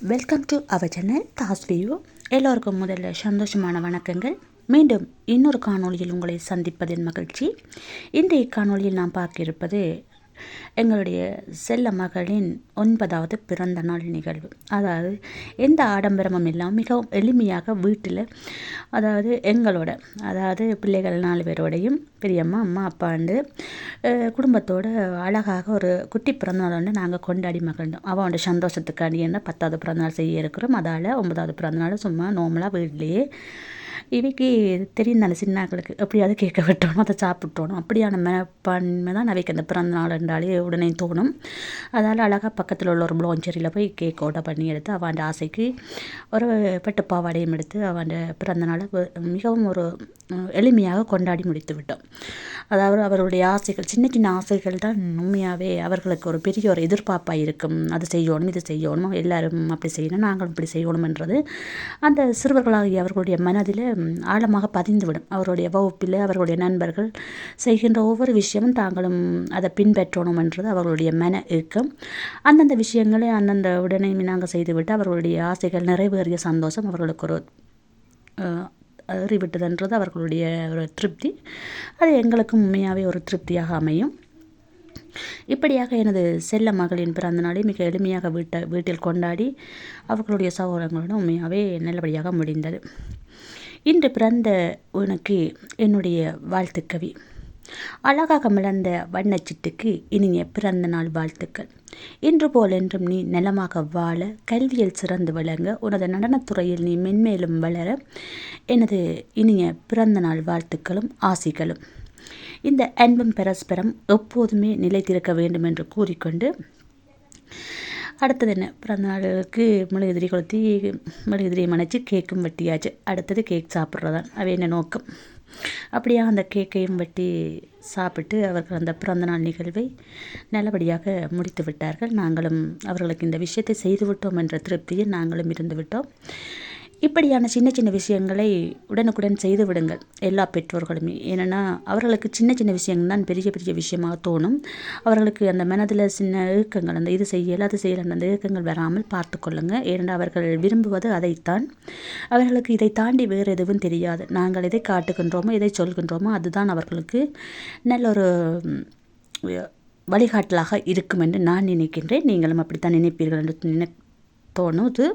Welcome to our channel Das view எல்லோருக்கும் முதல்ல சந்தோஷமான வணக்கங்கள். மீண்டும் இன்னொரு காணொளியில் உங்களை சந்திப்பதில் மகிழ்ச்சி. இன்றைய காணொளியில் நாம் பார்க்க இருப்பது எங்களுடைய செல்ல மகளின் ஒன்பதாவது பிறந்த நாள் நிகழ்வு. அதாவது எந்த ஆடம்பரமும் இல்லாமல் மிகவும் எளிமையாக வீட்டில் அதாவது எங்களோட அதாவது பிள்ளைகள் நாலு பேரோடையும் பெரியம்மா அம்மா அப்பாண்டு குடும்பத்தோடு குடும்பத்தோட அழகாக ஒரு குட்டி பிறந்தநாள் வந்து நாங்கள் கொண்டாடி மகிழ்ந்தோம். அவனோட சந்தோஷத்துக்காண்டி என்ன பத்தாவது பிறந்தநாள் செய்ய இருக்கிறோம். அதால் ஒன்பதாவது பிறந்தநாள் சும்மா நோமலாக வீட்லேயே இவைக்கு தெரியுந்தானே சின்னாக்களுக்கு? எப்படியாவது கேட்க விட்டோணும் அதை சாப்பிட்டோணும் அப்படியான மனப்பான்மை தான் அவைக்கு அந்த பிறந்த நாள் என்றாலே உடனே தோணும். அதால் அழகாக பக்கத்தில் உள்ள ஒரு ப்ளோஞ்சரியில் போய் கேக் ஆர்டர் பண்ணி எடுத்து அவன் ஆசைக்கு ஒரு பட்டு பாவாடையும் எடுத்து அவன் பிறந்த நாளை மிகவும் ஒரு எளிமையாக கொண்டாடி முடித்து விட்டோம். அதாவது அவருடைய ஆசைகள் சின்ன சின்ன ஆசைகள் தான் உண்மையாகவே அவர்களுக்கு ஒரு பெரிய ஒரு எதிர்பார்ப்பாக இருக்கும். அது செய்யணும் இது செய்யணும் எல்லாரும் அப்படி செய்யணும் நாங்களும் இப்படி செய்யணும்ன்றது அந்த சிறுவர்களாகிய அவர்களுடைய மனதில் ஆழமாக பதிந்துவிடும். அவருடைய வகுப்பில் அவர்களுடைய நண்பர்கள் செய்கின்ற ஒவ்வொரு விஷயமும் தாங்களும் அதை பின்பற்றணும்ன்றது அவர்களுடைய மன இயக்கம் அந்தந்த விஷயங்களை அந்தந்த உடனே நாங்கள் செய்துவிட்டு அவர்களுடைய ஆசைகள் நிறைவேறிய சந்தோஷம் அவர்களுக்கு ஒரு அஹ், அவர்களுடைய ஒரு திருப்தி. அது எங்களுக்கும் உண்மையாகவே ஒரு திருப்தியாக அமையும். இப்படியாக எனது செல்ல மகளின் பிறந்த நாளை மிக எளிமையாக வீட்டை வீட்டில் கொண்டாடி அவர்களுடைய சகோதரங்களுடன் உண்மையாகவே நல்லபடியாக முடிந்தது. இன்று பிறந்த உனக்கு என்னுடைய வாழ்த்துக்கவி. அழகாக மலர்ந்த வண்ணச்சிட்டுக்கு இனிய பிறந்த நாள் வாழ்த்துக்கள். இன்று போலென்றும் நீ நலமாக வாழ கல்வியில் சிறந்து விளங்க உனது நடனத்துறையில் நீ மென்மேலும் வளர எனது இனிய பிறந்த நாள் வாழ்த்துக்களும் ஆசிகளும். இந்த அன்பும் பரஸ்பரம் எப்போதுமே நிலைத்திருக்க வேண்டும் என்று கூறிக்கொண்டு அடுத்தது என்ன? பிறந்த நாளுக்கு மெழுகுதிரி கொளுத்தி மெழுகுதிரியை மனைச்சி கேக்கும் வெட்டியாச்சு. அடுத்தது கேக் சாப்பிட்றதான் அவை என்ன நோக்கம்? அப்படியே அந்த கேக்கையும் வெட்டி சாப்பிட்டு அவர்கள் அந்த பிறந்தநாள் நிகழ்வை நல்லபடியாக முடித்து விட்டார்கள் நாங்களும் அவர்களுக்கு இந்த விஷயத்தை செய்துவிட்டோம் என்ற திருப்தியில் நாங்களும் இருந்து விட்டோம் இப்படியான சின்ன சின்ன விஷயங்களை உடனுக்குடன் செய்து விடுங்கள் எல்லா பெற்றோர்களுமே. ஏன்னா அவர்களுக்கு சின்ன சின்ன விஷயங்கள் தான் பெரிய பெரிய விஷயமாக தோணும். அவர்களுக்கு அந்த மனதில் சின்ன இயக்கங்கள் அந்த இது செய்யல அது செய்யல அந்த இயக்கங்கள் வராமல் பார்த்து கொள்ளுங்க. அவர்கள் விரும்புவது அதைத்தான். அவர்களுக்கு இதை தாண்டி வேறு எதுவும் தெரியாது. நாங்கள் எதை காட்டுகின்றோமோ எதை சொல்கின்றோமோ அதுதான் அவர்களுக்கு நல்ல ஒரு வழிகாட்டலாக இருக்கும் என்று நான் நினைக்கின்றேன். நீங்களும் அப்படித்தான் நினைப்பீர்கள் என்று நினை தோணுது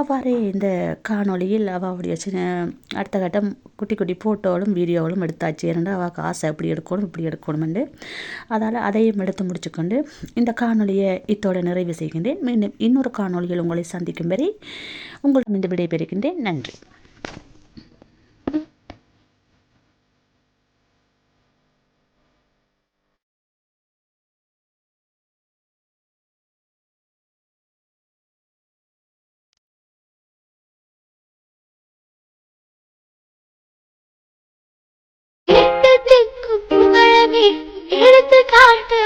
அவ்வாறே இந்த காணொளியில் அவளுடைய சின்ன அடுத்த கட்டம் குட்டி குட்டி ஃபோட்டோவிலும் வீடியோவிலும் எடுத்தாச்சு. ஏன்னா அவளுக்கு ஆசை அப்படி எடுக்கணும் இப்படி எடுக்கணும்னு. அதால் அதையும் எடுத்து முடிச்சுக்கொண்டு இந்த காணொலியை இத்தோட நிறைவு செய்கின்றேன். மீண்டும் இன்னொரு காணொளியில் உங்களை சந்திக்கும் வரை உங்களிடம் இந்த விடைபெறுகின்றேன். நன்றி. எடுத்து காட்டு